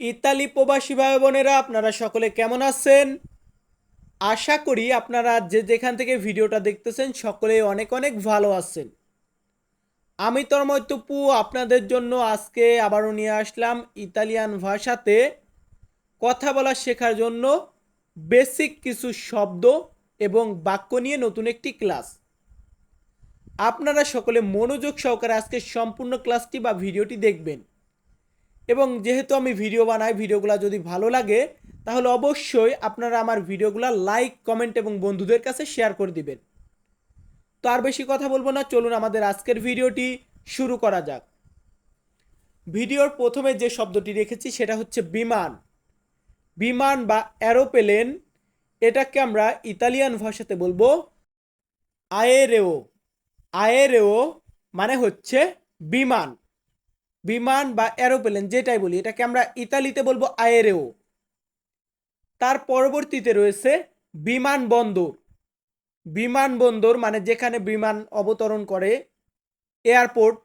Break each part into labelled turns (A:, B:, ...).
A: Italy প্রবাসী ভাই বোনেরা, আপনারা সকলে কেমন আছেন? আশা করি আপনারা যে যেখান থেকে ভিডিওটা দেখতেছেন সকলে অনেক অনেক ভালো আছেন। আমি তন্ময় টুপু আপনাদের জন্য আজকে আবারও নিয়ে আসলাম ইতালিয়ান ভাষাতে কথা বলা শেখার জন্য বেসিক কিছু শব্দ এবং বাক্য নিয়ে নতুন একটি ক্লাস। আপনারা সকলে মনোযোগ সহকারে আজকে সম্পূর্ণ ক্লাসটি বা ভিডিওটি দেখবেন। এবং যেহেতু আমি ভিডিও বানাই, ভিডিওগুলো যদি ভালো লাগে, তাহলে অবশ্যই আপনারা আমার ভিডিওগুলো লাইক, কমেন্ট এবং বন্ধুদের কাছে শেয়ার করে দিবেন। তো আর বেশি কথা বলব না, চলুন আমাদের আজকের ভিডিওটি শুরু করা যাক। ভিডিওর প্রথমে যে শব্দটি রেখেছি, সেটা হচ্ছে বিমান। বিমান বা অ্যারোপ্লেন, এটাকে আমরা ইতালিয়ান ভাষাতে বলব আয়েরেও আয়েরেও মানে হচ্ছে বিমান। বিমান বা অ্যারোপ্লেন যেটাই বলি, এটাকে আমরা ইতালিতে বলব আয়েরেও তার পরবর্তীতে রয়েছে বিমানবন্দর বিমানবন্দর মানে যেখানে বিমান অবতরণ করে এয়ারপোর্ট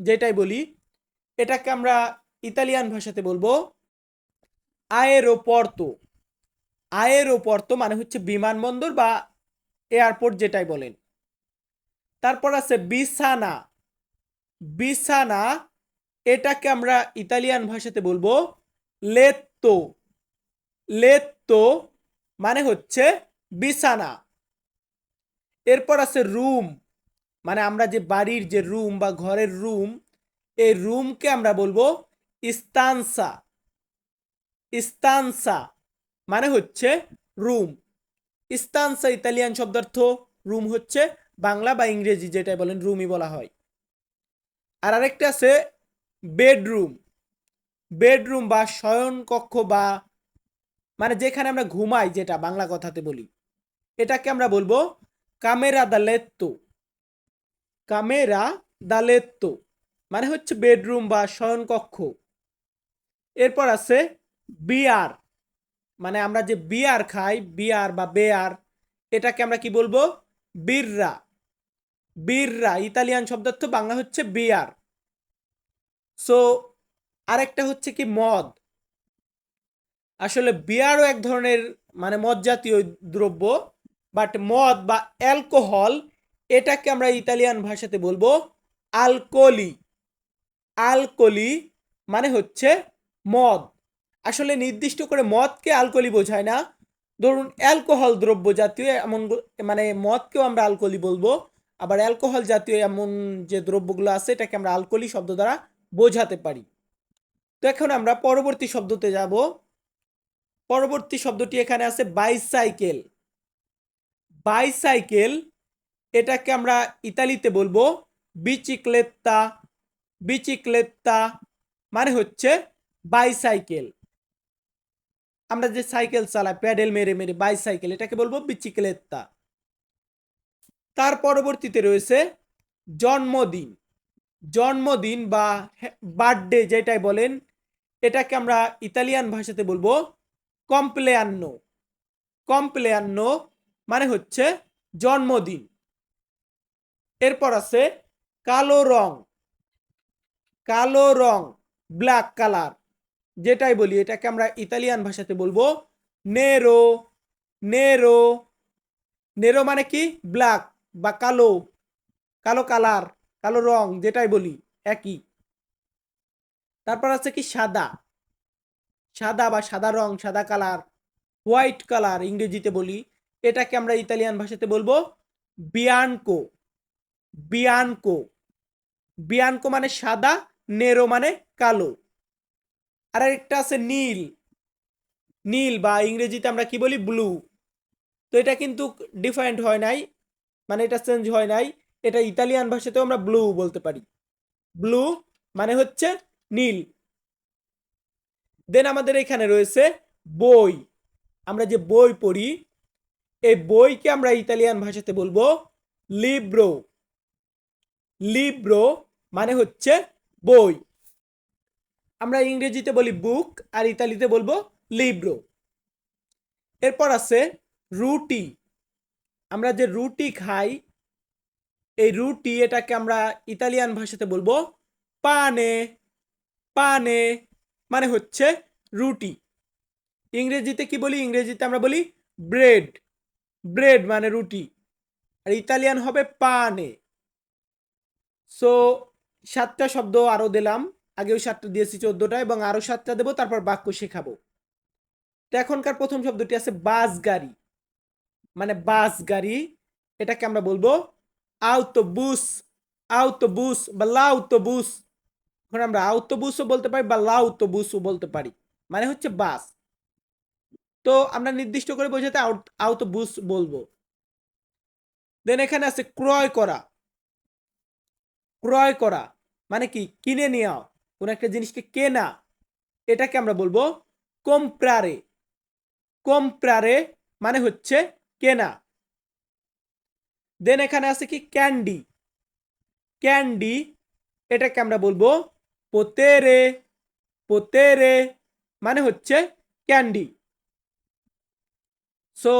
A: যেটাই বলি, এটাকে আমরা ইতালিয়ান ভাষাতে বলব আয়েরোপর্তো আয়েরোপর্তো মানে হচ্ছে বিমানবন্দর বা এয়ারপোর্ট যেটাই বলেন। তারপর আছে বিছানা। বিছানা এটাকে আমরা ইতালিয়ান ভাষাতে বলব লেত্তো। লেত্তো মানে হচ্ছে বিছানা। এরপর আছে রুম। মানে আমরা যে বাড়ির যে রুম বা ঘরের রুম, এই রুমকে আমরা বলব ইস্তানসা। ইস্তানসা মানে হচ্ছে রুম। ইস্তানসা ইতালিয়ান শব্দার্থ রুম হচ্ছে বাংলা বা ইংরেজি যেটাই বলেন রুমই বলা হয়। আর আরেকটা আছে বেডরুম বেডরুম বা শয়ন কক্ষ বা মানে যেখানে আমরা ঘুমাই যেটা বাংলা কথাতে বলি, এটাকে আমরা বলব কামেরা দালেত্তো কামেরা দালেত্তো মানে হচ্ছে বেডরুম বা শয়ন কক্ষ এরপর আছে বিয়ার মানে আমরা যে বিয়ার খাই, বিয়ার বা বেয়ার, এটাকে আমরা কি বলব? বিররা। বিররা, ইতালিয়ান শব্দার্থ বাংলা হচ্ছে বিয়ার। সো আরেকটা হচ্ছে কি মদ। আসলে বিয়ারও এক ধরনের মানে মদ জাতীয় দ্রব্য বাট মদ বা অ্যালকোহল, এটাকে আমরা ইতালিয়ান ভাষাতে বলব আলকোলি আলকোলি মানে হচ্ছে মদ। আসলে নির্দিষ্ট করে মদকে আলকোলি বোঝায় না। ধরুন অ্যালকোহল দ্রব্য জাতীয় এমন মানে মদকেও আমরা আলকোলি বলব, আবার অ্যালকোহল জাতীয় এমন যে দ্রব্যগুলো আছে, এটাকে আমরা আলকোলি শব্দ দ্বারা বোঝাতে পারি। তো এখন আমরা পরবর্তী শব্দতে যাব। পরবর্তী শব্দটি এখানে আছে বাইসাইকেল বাইসাইকেল এটাকে আমরা ইতালিতে বলব বিচিক্লেত্তা বিচিক্লেত্তা মানে হচ্ছে বাইসাইকেল আমরা যে সাইকেল চালাই, প্যাডেল মেরে মেরে বাইসাইকেল এটাকে বলব বিচিক্লেত্তা তার পরবর্তীতে রয়েছে জন্মদিন। জন্মদিন বা বার্থডে যেটাই বলেন, এটাকে আমরা ইতালিয়ান ভাষাতে বলব কমপ্লেয়ান্ন কমপ্লেয়ান্ন মানে হচ্ছে জন্মদিন। এরপর আছে কালো রং। কালো রং ব্ল্যাক কালার যেটাই বলি, এটাকে আমরা ইতালিয়ান ভাষাতে বলব নেরো। নেরো। নেরো মানে কি? ব্ল্যাক বা কালো। কালো কালার কালো রং, যেটাই বলি, একই। তারপর আছে কি সাদা। সাদা বা সাদা রং, সাদা কালার, হোয়াইট কালার ইংরেজিতে বলি। এটাকে আমরা ইতালিয়ান ভাষাতে বলব বিয়ানকো। বিয়ানকো। বিয়ানকো মানে সাদা, নেরো মানে কালো। আর একটা আছে নীল। নীল বা ইংরেজিতে আমরা কি বলি? ব্লু। তো এটা কিন্তু ডিফারেন্ট হয় নাই মানে এটা চেঞ্জ হয় নাই। এটা ইতালিয়ান ভাষাতেও আমরা ব্লু বলতে পারি। ব্লু মানে হচ্ছে নীল। দেন আমাদের এখানে রয়েছে বই। আমরা যে বই পড়ি, এই বইকে আমরা ইতালিয়ান ভাষাতে বলব লিব্রো লিব্রো মানে হচ্ছে বই। আমরা ইংরেজিতে বলি বুক আর ইতালিতে বলব লিব্রো এরপর আছে রুটি। আমরা যে রুটি খাই এই রুটি এটাকে আমরা ইতালিয়ান ভাষাতে বলব পানে পানে মানে হচ্ছে রুটি। ইংরেজিতে কি বলি? ইংরেজিতে আমরা বলি ব্রেড ব্রেড মানে রুটি। আর ইতালিয়ান হবে পানে। সো সাতটা শব্দ আরও দিলাম। আগেও সাতটা দিয়েছি চোদ্দটা এবং আরও সাতটা দেবো, তারপর বাক্য শেখাবো। তো এখনকার প্রথম শব্দটি আছে বাস গাড়ি মানে বাস গাড়ি এটাকে আমরা বলব আউটোবুস আউটোবুস বা লাউটোবুস এখন আমরা আউটোবুসও বলতে পারি বা লাউটোবুসও বলতে পারি। মানে হচ্ছে বাস তো আমরা নির্দিষ্ট করে বোঝাতে আউটোবুস বলব। দেন এখানে আছে ক্রয় করা। ক্রয় করা মানে কি? কিনে নেওয়া। কোন একটা জিনিসকে কেনা। এটাকে আমরা বলব কম্প্রারে কম্প্রারে মানে হচ্ছে কেনা। দেন এখানে আছে কি? ক্যান্ডি ক্যান্ডি এটাকে আমরা বলব পোতেরে পোতেরে মানে হচ্ছে ক্যান্ডি সো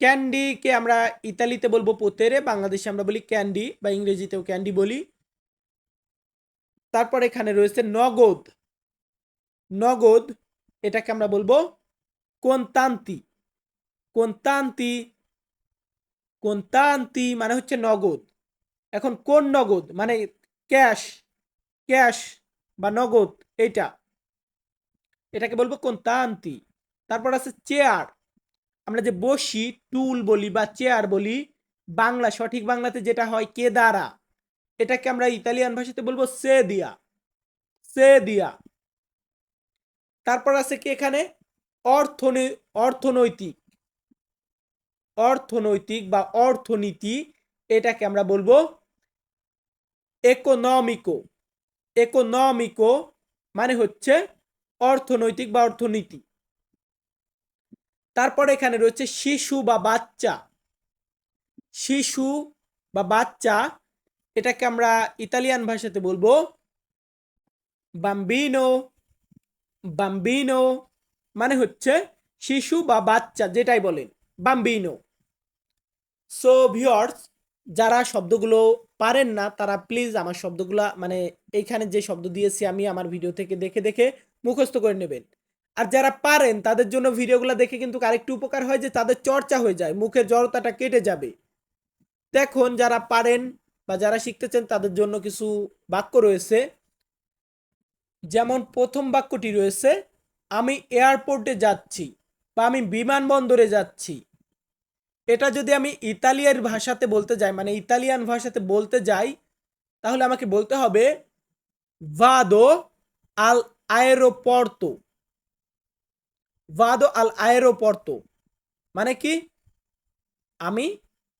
A: ক্যান্ডিকে আমরা ইতালিতে বলব পোতেরে, বাংলাদেশে আমরা বলি ক্যান্ডি বা ইংরেজিতেও ক্যান্ডি বলি। তারপর এখানে রয়েছে নগদ। নগদ, এটাকে আমরা বলব কোনতান্তি। কোনতান্তি কোনতান্তি মানে হচ্ছে নগদ। এখন কোন নগদ? মানে ক্যাশ ক্যাশ বা নগদ এটা এটাকে বলব কোনতান্তি তারপর আছে চেয়ার। আমরা যে বসি, টুল বলি বা চেয়ার বলি, বাংলা, সঠিক বাংলাতে যেটা হয় কেদারা। এটাকে আমরা ইতালিয়ান ভাষাতে বলব সে দিয়া সে দিয়া তারপর আছে কি এখানে? অর্থনৈ, অর্থনৈতিক। অর্থনৈতিক বা অর্থনীতি, এটাকে আমরা বলব একোনমিকো একোনমিকো মানে হচ্ছে অর্থনৈতিক বা অর্থনীতি। তারপরে এখানে রয়েছে শিশু বা বাচ্চা। শিশু বা বাচ্চা, এটাকে আমরা ইতালিয়ান ভাষাতে বলব বাম্বিনো বাম্বিনো মানে হচ্ছে শিশু বা বাচ্চা যেটাই বলেন। বাম্বিনো। সো ভিওর্স যারা শব্দগুলো পারেন না, তারা প্লিজ আমার শব্দগুলা মানে এইখানে যে শব্দ দিয়েছি আমি আমার ভিডিও থেকে দেখে দেখে মুখস্থ করে নেবেন। আর যারা পারেন, তাদের জন্য ভিডিওগুলো দেখে কিন্তু আরেকটু উপকার হয় যে তাদের চর্চা হয়ে যায়, মুখের জড়তাটা কেটে যাবে। দেখুন, যারা পারেন বা যারা শিখতেছেন, তাদের জন্য কিছু বাক্য রয়েছে। যেমন প্রথম বাক্যটি রয়েছে, আমি এয়ারপোর্টে যাচ্ছি। বা আমি বিমানবন্দরে যাচ্ছি, এটা যদি আমি ইতালিয়ার ভাষাতে বলতে যাই মানে ইতালিয়ান ভাষাতে বলতে যাই, তাহলে আমাকে বলতে হবে ভাদো আল আয়েরোপর্তো ভাদো আল আয়েরোপর্তো মানে কি? আমি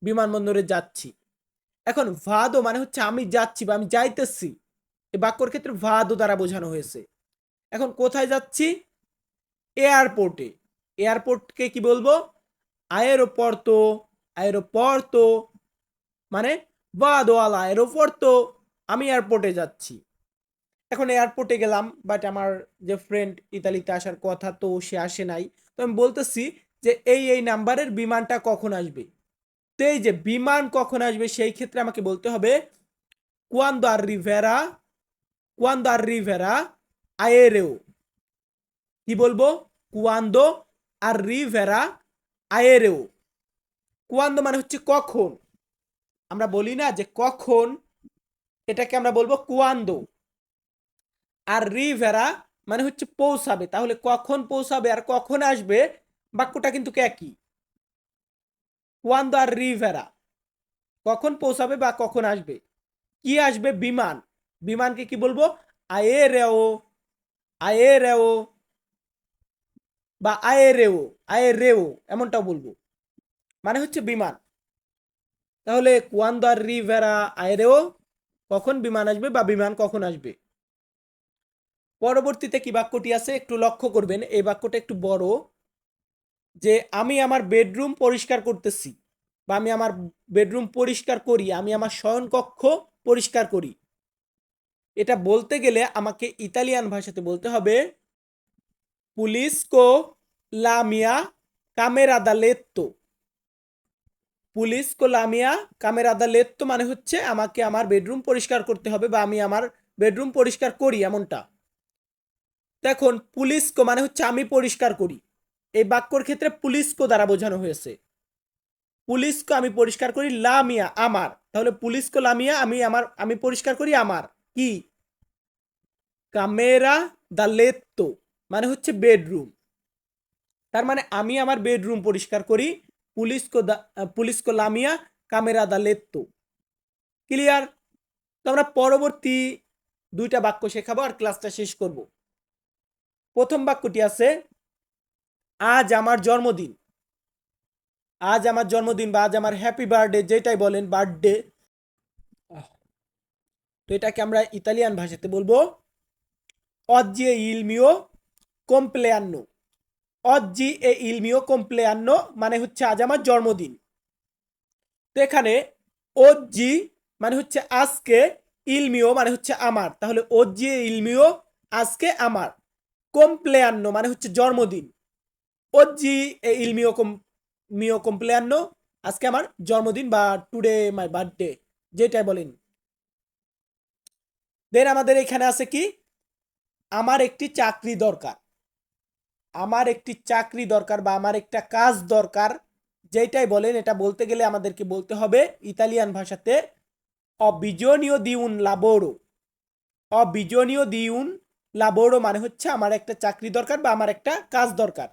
A: বিমানবন্দরে যাচ্ছি। এখন ভাদো মানে হচ্ছে আমি যাচ্ছি বা আমি যাইতেছি। এই বাক্যর ক্ষেত্রে ভাদো দ্বারা বোঝানো হয়েছে। এখন কোথায় যাচ্ছি? এয়ারপোর্টে এয়ারপোর্টকে কি বলব? আয়েরোপর্তো আয়েরোপর্তো মানে ভাদো আল আয়েরোপর্তো আমি এয়ারপোর্টে যাচ্ছি। এখন এয়ারপোর্টে গেলাম বাট আমার যে ফ্রেন্ড ইতালিতে আসার কথা তো সে আসে নাই। তো আমি বলতেছি যে এই এই নাম্বারের বিমানটা কখন আসবে? তো এই যে বিমান কখন আসবে, সেই ক্ষেত্রে আমাকে বলতে হবে কুয়ান্দো আর রিভেরা কুয়ান্দো আর রিভেরা আয়েরেও কি বলব? কুয়ান্দো আর রিভেরা আয়েরেও কুয়ান্দো মানে হচ্ছে কখন? আমরা বলি না যে কখন, এটাকে আমরা বলব কুয়ান্দো আর রিভেরা মানে হচ্ছে পৌঁছাবে, তাহলে কখন পৌঁছাবে আর কখন আসবে, বাক্যটা কিন্তু একই। কুয়ান্দো আর রিভেরা কখন পৌঁছাবে বা কখন আসবে? কি আসবে? বিমান। বিমানকে কি বলব? আয়ে রেও আয়ে রেও বা আয়ে রেও আয়ে রেও এমনটাও বলব। মানে হচ্ছে বিমান। তাহলে কুয়ান্দো আর রিভেরা আয়ে রেও কখন বিমান আসবে বা বিমান কখন আসবে? পরবর্তীতে কি বাক্যটি আছে? একটু লক্ষ্য করবেন, এই বাক্যটা একটু বড়। যে আমি আমার বেডরুম পরিষ্কার করতেছি বা আমি আমার বেডরুম পরিষ্কার করি, আমি আমার শয়নকক্ষ পরিষ্কার করি। এটা বলতে গেলে আমাকে ইতালিয়ান ভাষাতে বলতে হবে পুলিশকো লামিয়া কামেরা দা লেত্তো পুলিশকো লামিয়া কামেরা দা লেত্তো মানে হচ্ছে আমাকে আমার বেডরুম পরিষ্কার করতে হবে বা আমি আমার বেডরুম পরিষ্কার করি এমনটা। দেখুন পুলিশকো মানে হচ্ছে আমি পরিষ্কার করি। এই বাক্যর ক্ষেত্রে পুলিশকো দ্বারা বোঝানো হয়েছে। পুলিশকো আমি পরিষ্কার করি লামিয়া আমার। তাহলে পুলিশকো লামিয়া আমি আমার, আমি পরিষ্কার করি, আমার। কি? কামেরা দা লেত্তো মানে হচ্ছে বেডরুম তার মানে আমি আমার বেডরুম পরিষ্কার করি পুলিশকো পুলিশকো লামিয়া, কামেরা দা লেত্তো। ক্লিয়ার তো আমরা পরবর্তী দুইটা বাক্য শেখাবো আর ক্লাসটা শেষ করব। প্রথম বাক্যটি আছে, আজ আমার জন্মদিন। আজ আমার জন্মদিন বা আজ আমার হ্যাপি বার্থডে যেটাই বলেন বার্থডে তো এটাকে আমরা ইতালিয়ান ভাষাতে বলব, অজ্জি ইলমিও কমপ্লেয়ান্ন। অজ্জি এ ইলমিও কমপ্লেয়ান্ন মানে হচ্ছে আজ আমার জন্মদিন। তো এখানে ওজি মানে হচ্ছে আজকে ইলমিও মানে হচ্ছে আমার। তাহলে ওজি এ ইলমিও, আজকে আমার। কমপ্লেয়ান্ন মানে হচ্ছে জন্মদিন। ওজি এ ইলমিও কম, মিও কমপ্লেয়ান্ন, আজকে আমার জন্মদিন বা টুডে মাই বার্থডে, যেটাই বলেন। দেন আমাদের এখানে আছে কি? আমার একটি চাকরি দরকার। আমার একটি চাকরি দরকার বা আমার একটা কাজ দরকার যেটাই বলেন, এটা বলতে গেলে আমাদেরকে বলতে হবে ইতালিয়ান ভাষাতে, অবিজনীয় দিউন লাবোরো অবিজনীয় দিউন লাবোরো মানে হচ্ছে আমার একটা চাকরি দরকার বা আমার একটা কাজ দরকার।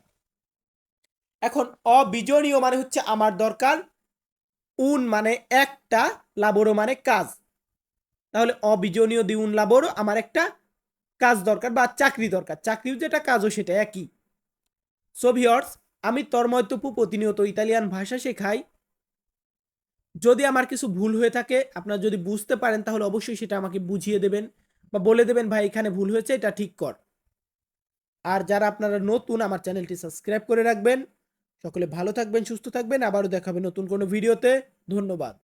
A: এখন, অবিজনীয় মানে হচ্ছে আমার দরকার, উন মানে একটা লাবোরো মানে কাজ। তাহলে, অবিজনীয় দিউন লাবোরো আমার একটা কাজ দরকার বা চাকরি দরকার। চাকরিও যেটা, কাজও সেটা, একই। সোভিয়র্স আমি তর্ময়তপু প্রতিনিয়ত ইতালিয়ান ভাষা শেখাই। যদি আমার কিছু ভুল হয়ে থাকে, আপনারা যদি বুঝতে পারেন, তাহলে অবশ্যই সেটা আমাকে বুঝিয়ে দেবেন বা বলে দেবেন, ভাই, এখানে ভুল হয়েছে, এটা ঠিক কর। আর যারা আপনারা নতুন, আমার চ্যানেলটি সাবস্ক্রাইব করে রাখবেন। সকলে ভালো থাকবেন, সুস্থ থাকবেন। আবারও দেখাবে নতুন কোনো ভিডিওতে। ধন্যবাদ।